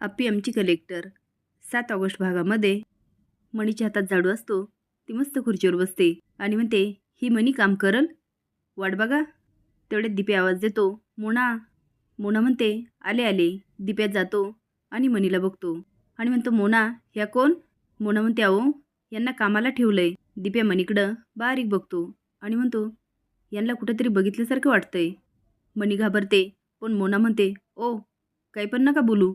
अप्पी आमची कलेक्टर सात ऑगस्ट भागामध्ये मणीच्या हातात झाडू असतो. ती मस्त खुर्चीवर बसते. आणि म्हणते ही मणी काम करल? वाट बघा. तेवढ्यात दिप्या आवाज देतो मोना. मोना म्हणते आले आले. दिप्यात जातो आणि मणीला बघतो. आणि म्हणतो मोना ह्या कोण? मोना म्हणते अहो यांना कामाला ठेवलंय. दिप्या मणीकडं बारीक बघतो आणि म्हणतो यांना कुठंतरी बघितल्यासारखं वाटतंय. मणी घाबरते पण मोना म्हणते ओ काही पण नका बोलू.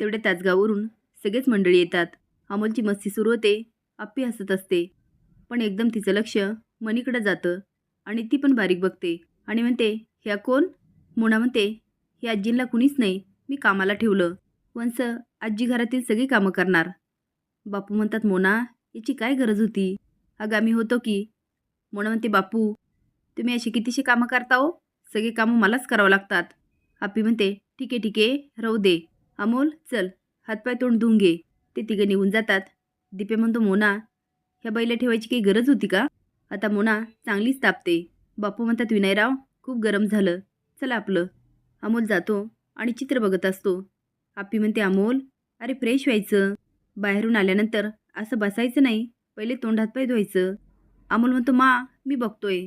तेवढ्या त्याच गावावरून सगळेच मंडळी येतात. अमोलची मस्ती सुरू होते. आप्पी हसत असते. पण एकदम तिचं लक्ष मनीकडं जातं आणि ती पण बारीक बघते. आणि म्हणते ह्या कोण? मोना म्हणते ही आजींना कुणीच नाही. मी कामाला ठेवलं. वंस आजी घरातील सगळी कामं करणार. बापू म्हणतात मोना याची काय गरज होती? अगं आम्ही होतो की. मोना म्हणते बापू तुम्ही अशी कितीशी कामं करता हो? सगळे कामं मलाच करावं लागतात. आप्पी म्हणते ठीक आहे ठीक आहे. राहू दे. अमोल चल. हातपाय तोंड धुवून घे. ते तिघं निघून जातात. दीपे म्हणतो मोना ह्या बैला ठेवायची काही गरज होती का? आता मोना चांगलीच तापते. बापू म्हणतात विनयराव खूप गरम झालं. चला आपलं. अमोल जातो आणि चित्र बघत असतो. आप्पी म्हणते अमोल अरे फ्रेश व्हायचं. बाहेरून आल्यानंतर असं बसायचं नाही. पहिले तोंड हातपाय धुवायचं. अमोल म्हणतो मा मी बघतोय.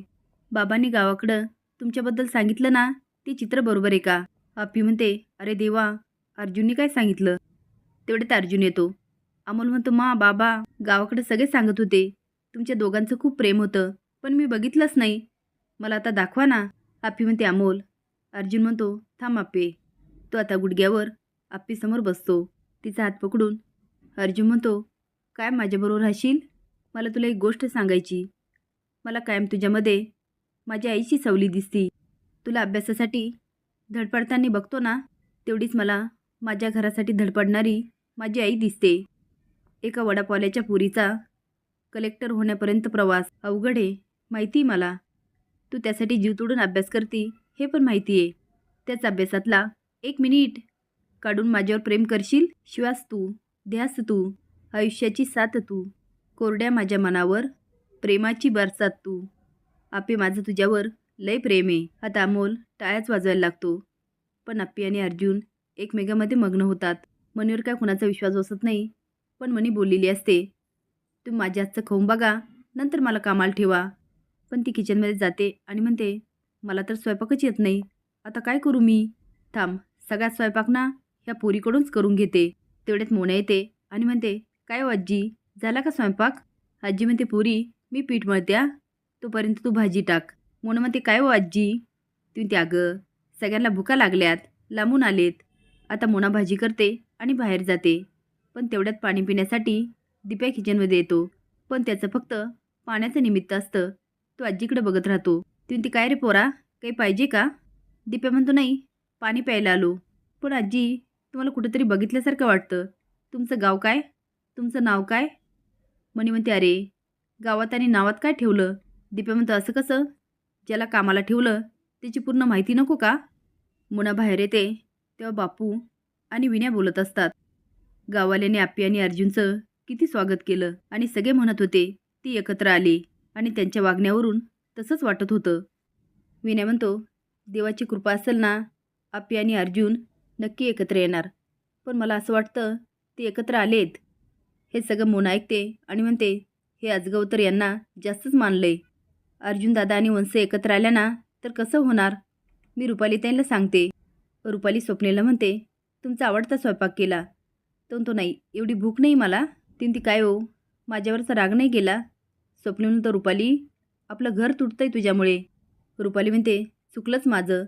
बाबांनी गावाकडं तुमच्याबद्दल सांगितलं ना ते चित्र बरोबर आहे का? आपी म्हणते अरे देवा अर्जुनने काय सांगितलं? तेवढ्यात अर्जुन येतो. अमोल म्हणतो मा बाबा गावाकडे सगळे सांगत होते. तुमच्या दोघांचं खूप प्रेम होतं पण मी बघितलंच नाही. मला आता दाखवा ना आप्पी म्हणते अमोल. अर्जुन म्हणतो थांब आप्पे. तो आता गुडघ्यावर आप्पीसमोर बसतो. तिचा हात पकडून अर्जुन म्हणतो काय माझ्याबरोबर राहशील? मला तुला एक गोष्ट सांगायची. मला कायम तुझ्यामध्ये माझ्या आईची सवली दिसती. तुला अभ्यासासाठी धडपडताना बघतो ना तेवढीच मला माझ्या घरासाठी धडपडणारी माझी आई दिसते. एका वडापावल्याच्या पुरीचा कलेक्टर होण्यापर्यंत प्रवास. अवघड आहे माहिती आहे मला. तू त्यासाठी जीव तोडून अभ्यास करती हे पण माहिती आहे त्याच अभ्यासातला एक मिनिट काढून माझ्यावर प्रेम करशील? श्वास तू ध्यास तू आयुष्याची साथ तू कोरड्या माझ्या मनावर प्रेमाची बरसात तू. आपे माझं तुझ्यावर लय प्रेम आहे. आता अमोल टाळ्याच वाजवायला लागतो. पण आप्पी आणि अर्जुन एकमेकांमध्ये मग्न होतात. मनीवर काय कुणाचा विश्वास बसत नाही. पण मनी बोललेली असते. तुम्ही माझ्या हातचं खाऊन बघा. नंतर मला कामाला ठेवा. पण ती किचनमध्ये जाते आणि म्हणते मला तर स्वयंपाकच येत नाही. आता काय करू मी? थांब. सगळ्यात स्वयंपाक ना ह्या पोरीकडूनच करून घेते. तेवढ्यात मोना येते आणि म्हणते काय हो आजी झाला का स्वयंपाक? आजी म्हणते पुरी मी पीठ मळत्या तोपर्यंत तू भाजी टाक. मोना म्हणते काय हो आजी तुम्ही त्या सगळ्यांना भुका लागल्यात. लांबून आलेत. आता मोना भाजी करते आणि बाहेर जाते. पण तेवढ्यात पाणी पिण्यासाठी दिप्या किचनमध्ये येतो. पण त्याचं फक्त पाण्याचं निमित्त असतं. तो आजीकडे बघत राहतो. तुम्ही ती काय रे पोरा? काही पाहिजे का? दिप्या म्हणतो नाही पाणी प्यायला आलो. पण आजी तुम्हाला कुठंतरी बघितल्यासारखं वाटतं. तुमचं गाव काय? तुमचं नाव काय? मणी म्हणते अरे गावात आणि नावात काय ठेवलं? दिप्या म्हणतो असं कसं? ज्याला कामाला ठेवलं त्याची पूर्ण माहिती नको का? मुना बाहेर येते. तेव्हा बापू आणि विण्या बोलत असतात. गावाल्याने आप्पी आणि अर्जुनचं किती स्वागत केलं आणि सगळे म्हणत होते ती एकत्र आली आणि त्यांच्या वागण्यावरून तसंच वाटत होतं. विन्या म्हणतो देवाची कृपा असेल ना आप्पी आणि अर्जुन नक्की एकत्र येणार. पण मला असं वाटतं ते एकत्र आलेत. हे सगळं मोना ऐकते आणि म्हणते हे आजगवतर यांना जास्तच मानलंय. अर्जुन दादा आणि वंश एकत्र आल्या ना तर कसं होणार? मी रुपालीताईंना सांगते. रुपाली स्वप्नेला म्हणते तुमचा आवडता स्वयंपाक केला. तो तो नाही एवढी भूक नाही मला. तीन ती काय हो? माझ्यावरचा राग नाही गेला? स्वप्नील तर रुपाली आपलं घर तुटतं आहे तुझ्यामुळे. रुपाली म्हणते चुकलंच माझं.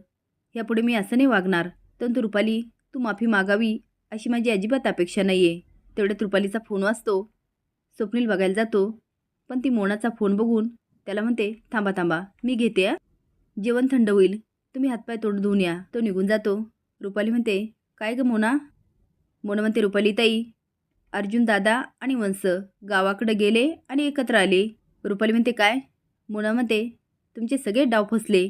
यापुढे मी असं नाही वागणार. तर रुपाली तू माफी मागावी अशी माझी अजिबात अपेक्षा नाही आहे तेवढ्यात रुपालीचा फोन वाचतो स्वप्नील बघायला जातो पण ती मोनाचा फोन बघून त्याला म्हणते थांबा थांबा मी घेते जेवण थंड होईल. तुम्ही हातपाय तोंड धुवून या. तो निघून जातो. रुपाली म्हणते काय गं मोना? मोना म्हणते रुपाली ताई अर्जुन दादा आणि वंस गावाकडे गेले आणि एकत्र आले. रुपाली म्हणते काय? मोना म्हणते तुमचे सगळे डाव फसले.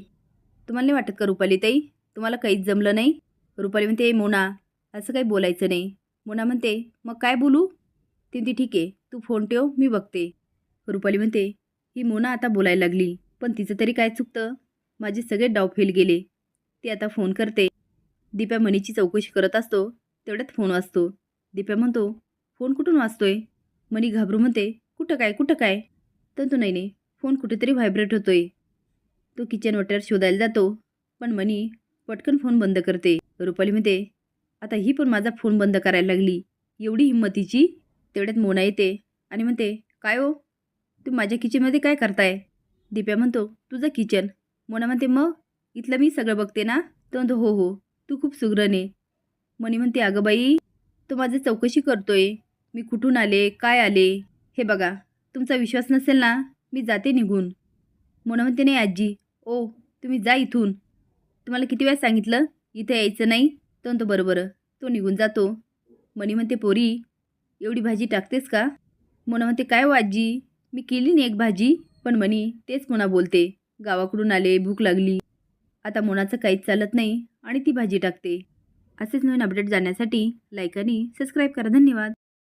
तुम्हाला नाही वाटत का रुपाली ताई? तुम्हाला काहीच जमलं नाही? रुपाली म्हणते मोना असं काही बोलायचं नाही. मोना म्हणते मग काय बोलू? तिथे ती ठीक आहे तू फोन ठेव मी बघते. रुपाली म्हणते ही मोना आता बोलायला लागली पण तिचं तरी काय चुकतं? माझे सगळे डाव फेल गेले. ती आता फोन करते. दीप्या मनीची चौकशी करत असतो तेवढ्यात फोन वाचतो दिप्या म्हणतो फोन कुठून वाचतोय मनी घाबरू म्हणते कुठं काय कुठं काय? तर तो नाही नाही फोन कुठेतरी व्हायब्रेट होतोय. तो किचन वाट्यावर शोधायला जातो पण मनी पटकन फोन बंद करते. रुपाली म्हणते आता ही पण माझा फोन बंद करायला लागली. एवढी हिंमतीची तेवढ्यात मोना येते आणि म्हणते काय हो? तू माझ्या किचनमध्ये काय करताय? दिप्या म्हणतो तुझं किचन. मोना म्हणते मग? इथलं मी सगळं बघते ना? तो म्हणतो हो हो. तू खूप सुग्रणे आहे मनी म्हणते अगं बाई तो माझी चौकशी करतोय. मी कुठून आले? काय आले? हे बघा तुमचा विश्वास नसेल ना मी जाते निघून. म्हणून म्हणते नाही आजी. ओ तुम्ही जा इथून. तुम्हाला किती वेळा सांगितलं? इथे यायचं नाही तो म्हणतो बरोबर तो निघून जातो. मनी म्हणते पोरी एवढी भाजी टाकतेस का? मोना म्हणते काय हो आजी? मी केली नाही एक भाजी. पण मनी तेच मोना बोलते गावाकडून आले भूक लागली. आता मोनाचं काहीच चालत नाही आणि ती भाजी टाकते. असेच नवीन अपडेट जाण्यासाठी लाईक आणि सबस्क्राईब करा. धन्यवाद.